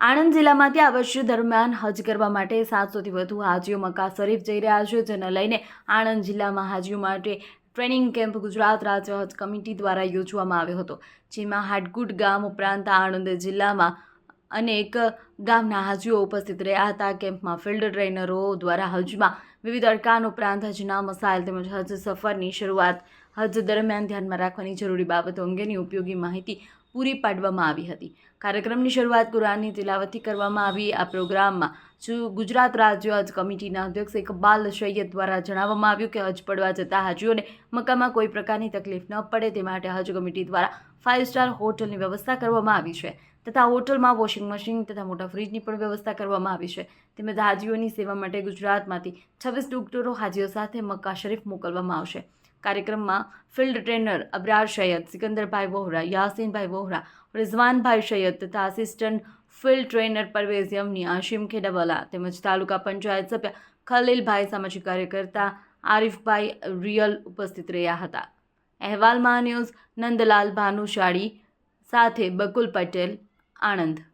આણંદ જિલ્લામાંથી આ વર્ષ દરમિયાન હજ કરવા માટે સાતસોથી વધુ હાજીઓ મક્કા શરીફ જઈ રહ્યા છે, જેને લઈને આણંદ જિલ્લામાં હાજીઓ માટે ટ્રેનિંગ કેમ્પ ગુજરાત રાજ્ય હજ કમિટી દ્વારા યોજવામાં આવ્યો હતો, જેમાં હાડગુડ ગામ ઉપરાંત આણંદ જિલ્લામાં અનેક ગામના હાજીઓ ઉપસ્થિત રહ્યા હતા. કેમ્પમાં ફિલ્ડ ટ્રેનરો દ્વારા હજમાં વિવિધ અડકાન ઉપરાંત હજના મસાઇલ તેમજ હજ સફરની શરૂઆત હજ દરમિયાન ધ્યાનમાં રાખવાની જરૂરી બાબતો અંગેની ઉપયોગી માહિતી પૂરી પાડવામાં આવી હતી. કાર્યક્રમની શરૂઆત કુરાનની તિલાવતથી કરવામાં આવી. આ પ્રોગ્રામમાં ગુજરાત રાજ્ય હજ કમિટીના અધ્યક્ષ ઇકબાલ સૈયદ દ્વારા જણાવવામાં આવ્યું કે હજ પડવા જતા હાજીઓને મક્કામાં કોઈ પ્રકારની તકલીફ ન પડે તે માટે હજ કમિટી દ્વારા ફાઇવ સ્ટાર હોટલની વ્યવસ્થા કરવામાં આવી છે તથા હોટલમાં વોશિંગ મશીન તથા મોટા ફ્રીજની પણ વ્યવસ્થા કરવામાં આવી છે. તેમજ હાજીઓની સેવા માટે ગુજરાતમાંથી છવ્વીસ ડોક્ટરો હાજીઓ સાથે મક્કા શરીફ મોકલવામાં આવશે. કાર્યક્રમમાં ફિલ્ડ ટ્રેનર અબરાર સૈયદ સિકંદરભાઈ વોહરા, યાસીનભાઈ વોહરા, રિઝવાનભાઈ સૈયદ તથા assistant field trainer Parvez Yamani, Ashim Khedawala તેમજ તાલુકા પંચાયત સભ્ય ખલીલભાઈ સામાજિક કાર્યકર્તા આરિફભાઈ રિયલ ઉપસ્થિત રહ્યા હતા. અહેવાલમાં ન્યૂઝ નંદલાલ ભાનુશાળી સાથે બકુલ પટેલ, આણંદ.